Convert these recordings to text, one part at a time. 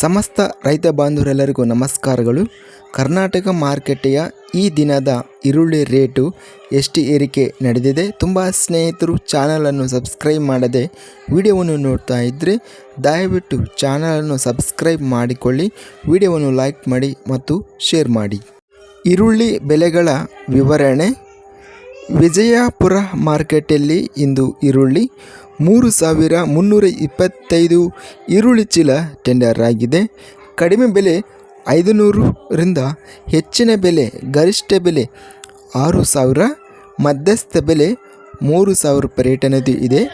ಸಮಸ್ತ ರೈತ ಬಾಂಧವರೆಲ್ಲರಿಗೂ ನಮಸ್ಕಾರಗಳು. ಕರ್ನಾಟಕ ಮಾರುಕಟ್ಟೆಯ ಈ ದಿನದ ಈರುಳ್ಳಿ ರೇಟು ಎಷ್ಟು ಏರಿಕೆ ನಡೆದಿದೆ? ತುಂಬ ಸ್ನೇಹಿತರು ಚಾನಲನ್ನು ಸಬ್ಸ್ಕ್ರೈಬ್ ಮಾಡದೆ ವಿಡಿಯೋವನ್ನು ನೋಡ್ತಾ ಇದ್ದರೆ ದಯವಿಟ್ಟು ಚಾನಲನ್ನು ಸಬ್ಸ್ಕ್ರೈಬ್ ಮಾಡಿಕೊಳ್ಳಿ, ವಿಡಿಯೋವನ್ನು ಲೈಕ್ ಮಾಡಿ ಮತ್ತು ಶೇರ್ ಮಾಡಿ. ಈರುಳ್ಳಿ ಬೆಲೆಗಳ ವಿವರಣೆ ವಿಜಯಪುರ ಮಾರ್ಕೆಟಲ್ಲಿ ಇಂದು ಈರುಳ್ಳಿ ಮೂರು ಸಾವಿರ ಮುನ್ನೂರ ಇಪ್ಪತ್ತೈದು ಈರುಳ್ಳಿ ಚೀಲ ಟೆಂಡರ್ ಆಗಿದೆ. ಕಡಿಮೆ ಬೆಲೆ ಐದು ನೂರರಿಂದ ಹೆಚ್ಚಿನ ಬೆಲೆ ಗರಿಷ್ಠ ಬೆಲೆ ಆರು ಸಾವಿರ, ಮಧ್ಯಸ್ಥ ಬೆಲೆ ಮೂರು ಸಾವಿರ ರೇಟ್ ಇದೆ.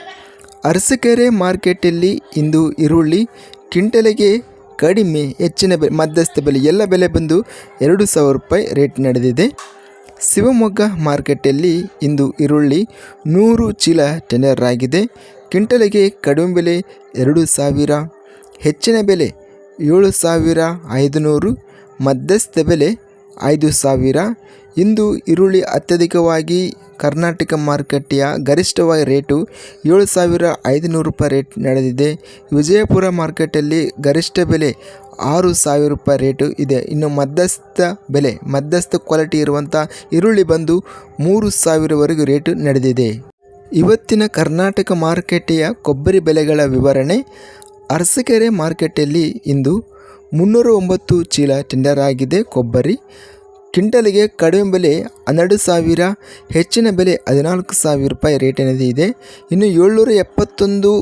ಅರಸಕೆರೆ ಮಾರ್ಕೆಟಲ್ಲಿ ಇಂದು ಈರುಳ್ಳಿ ಕ್ವಿಂಟಲಿಗೆ ಕಡಿಮೆ, ಹೆಚ್ಚಿನ ಬೆ ಮಧ್ಯಸ್ಥ ಬೆಲೆ ಎಲ್ಲ ಬೆಲೆ ಬಂದು ಎರಡು ಸಾವಿರ ರೂಪಾಯಿ ರೇಟ್ ನಡೆದಿದೆ. ಶಿವಮೊಗ್ಗ ಮಾರ್ಕೆಟಲ್ಲಿ ಇಂದು ಈರುಳ್ಳಿ ನೂರು ಚೀಲ ಟೆಂಡರ್ ಆಗಿದೆ. ಕ್ವಿಂಟಲಿಗೆ ಕಡಿಮೆ ಬೆಲೆ ಎರಡು ಸಾವಿರ, ಹೆಚ್ಚಿನ ಬೆಲೆ ಏಳು ಸಾವಿರ ಐದುನೂರು, ಮಧ್ಯಸ್ಥ ಬೆಲೆ ಐದು ಸಾವಿರ. ಇಂದು ಈರುಳ್ಳಿ ಅತ್ಯಧಿಕವಾಗಿ ಕರ್ನಾಟಕ ಮಾರುಕಟ್ಟೆಯ ಗರಿಷ್ಠವಾಗಿ ರೇಟು ಏಳು ಸಾವಿರ ಐದುನೂರು ರೂಪಾಯಿ ರೇಟ್ ನಡೆದಿದೆ. ವಿಜಯಪುರ ಮಾರ್ಕೆಟಲ್ಲಿ ಗರಿಷ್ಠ ಬೆಲೆ ಆರು ಸಾವಿರ ರೂಪಾಯಿ ರೇಟು ಇದೆ. ಇನ್ನು ಮಧ್ಯಸ್ಥ ಬೆಲೆ, ಮಧ್ಯಸ್ಥ ಕ್ವಾಲಿಟಿ ಇರುವಂಥ ಈರುಳ್ಳಿ ಬಂದು ಮೂರು ಸಾವಿರವರೆಗೂ ರೇಟು ನಡೆದಿದೆ. ಇವತ್ತಿನ ಕರ್ನಾಟಕ ಮಾರುಕಟ್ಟೆಯ ಕೊಬ್ಬರಿ ಬೆಲೆಗಳ ವಿವರಣೆ. ಅರಸಕೆರೆ ಮಾರುಕಟ್ಟೆಯಲ್ಲಿ ಇಂದು ಮುನ್ನೂರ ಒಂಬತ್ತು ಚೀಲ ಟೆಂಡರ್ ಆಗಿದೆ ಕೊಬ್ಬರಿ. ಕ್ವಿಂಟಲ್ಗೆ ಕಡಿಮೆ ಬೆಲೆ ಹನ್ನೆರಡು ಸಾವಿರ, ಹೆಚ್ಚಿನ ಬೆಲೆ ಹದಿನಾಲ್ಕು ಸಾವಿರ ರೂಪಾಯಿ ರೇಟ್ ಇದೆ ಇನ್ನು ಏಳ್ನೂರ ಎಪ್ಪತ್ತೊಂದು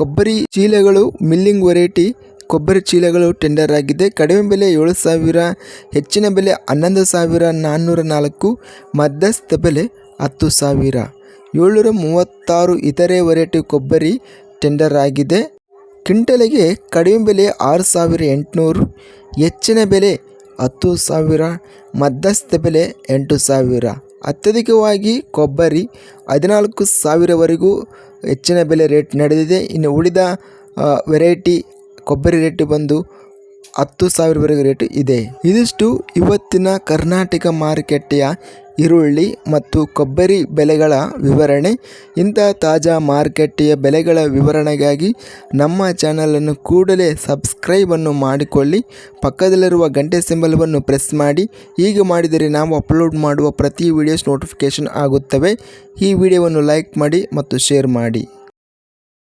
ಕೊಬ್ಬರಿ ಚೀಲಗಳು ಮಿಲ್ಲಿಂಗ್ ವೆರೈಟಿ ಕೊಬ್ಬರಿ ಚೀಲಗಳು ಟೆಂಡರ್ ಆಗಿದೆ. ಕಡಿಮೆ ಬೆಲೆ ಏಳು ಸಾವಿರ, ಹೆಚ್ಚಿನ ಬೆಲೆ ಹನ್ನೊಂದು ಸಾವಿರ ನಾನ್ನೂರ ನಾಲ್ಕು, ಮಧ್ಯಸ್ಥ ಬೆಲೆ ಹತ್ತು ಸಾವಿರ. ಏಳ್ನೂರ ಮೂವತ್ತಾರು ಇತರೆ ವೆರೈಟಿ ಕೊಬ್ಬರಿ ಟೆಂಡರ್ ಆಗಿದೆ. ಕ್ವಿಂಟಲಿಗೆ ಕಡಿಮೆ ಬೆಲೆ ಆರು ಸಾವಿರ ಎಂಟುನೂರು, ಹೆಚ್ಚಿನ ಬೆಲೆ ಹತ್ತು ಸಾವಿರ, ಮಧ್ಯಸ್ಥ ಬೆಲೆ ಎಂಟು ಸಾವಿರ. ಅತ್ಯಧಿಕವಾಗಿ ಕೊಬ್ಬರಿ ಹದಿನಾಲ್ಕು ಸಾವಿರವರೆಗೂ ಹೆಚ್ಚಿನ ಬೆಲೆ ರೇಟ್ ನಡೆದಿದೆ. ಇನ್ನು ಉಳಿದ ವೆರೈಟಿ ಕೊಬ್ಬರಿ ರೇಟ್ ಬಂದು ಹತ್ತು ಸಾವಿರವರೆಗೆ ರೇಟು ಇದೆ. ಇದಿಷ್ಟು ಇವತ್ತಿನ ಕರ್ನಾಟಕ ಮಾರುಕಟ್ಟೆಯ ಈರುಳ್ಳಿ ಮತ್ತು ಕೊಬ್ಬರಿ ಬೆಲೆಗಳ ವಿವರಣೆ. ಇಂತಹ ತಾಜಾ ಮಾರುಕಟ್ಟೆಯ ಬೆಲೆಗಳ ವಿವರಣೆಗಾಗಿ ನಮ್ಮ ಚಾನಲನ್ನು ಕೂಡಲೇ ಸಬ್ಸ್ಕ್ರೈಬನ್ನು ಮಾಡಿಕೊಳ್ಳಿ. ಪಕ್ಕದಲ್ಲಿರುವ ಗಂಟೆ ಸಿಂಬಲವನ್ನು ಪ್ರೆಸ್ ಮಾಡಿ. ಹೀಗೆ ಮಾಡಿದರೆ ನಾವು ಅಪ್ಲೋಡ್ ಮಾಡುವ ಪ್ರತಿ ವಿಡಿಯೋಸ್ ನೋಟಿಫಿಕೇಷನ್ ಆಗುತ್ತವೆ. ಈ ವಿಡಿಯೋವನ್ನು ಲೈಕ್ ಮಾಡಿ ಮತ್ತು ಶೇರ್ ಮಾಡಿ.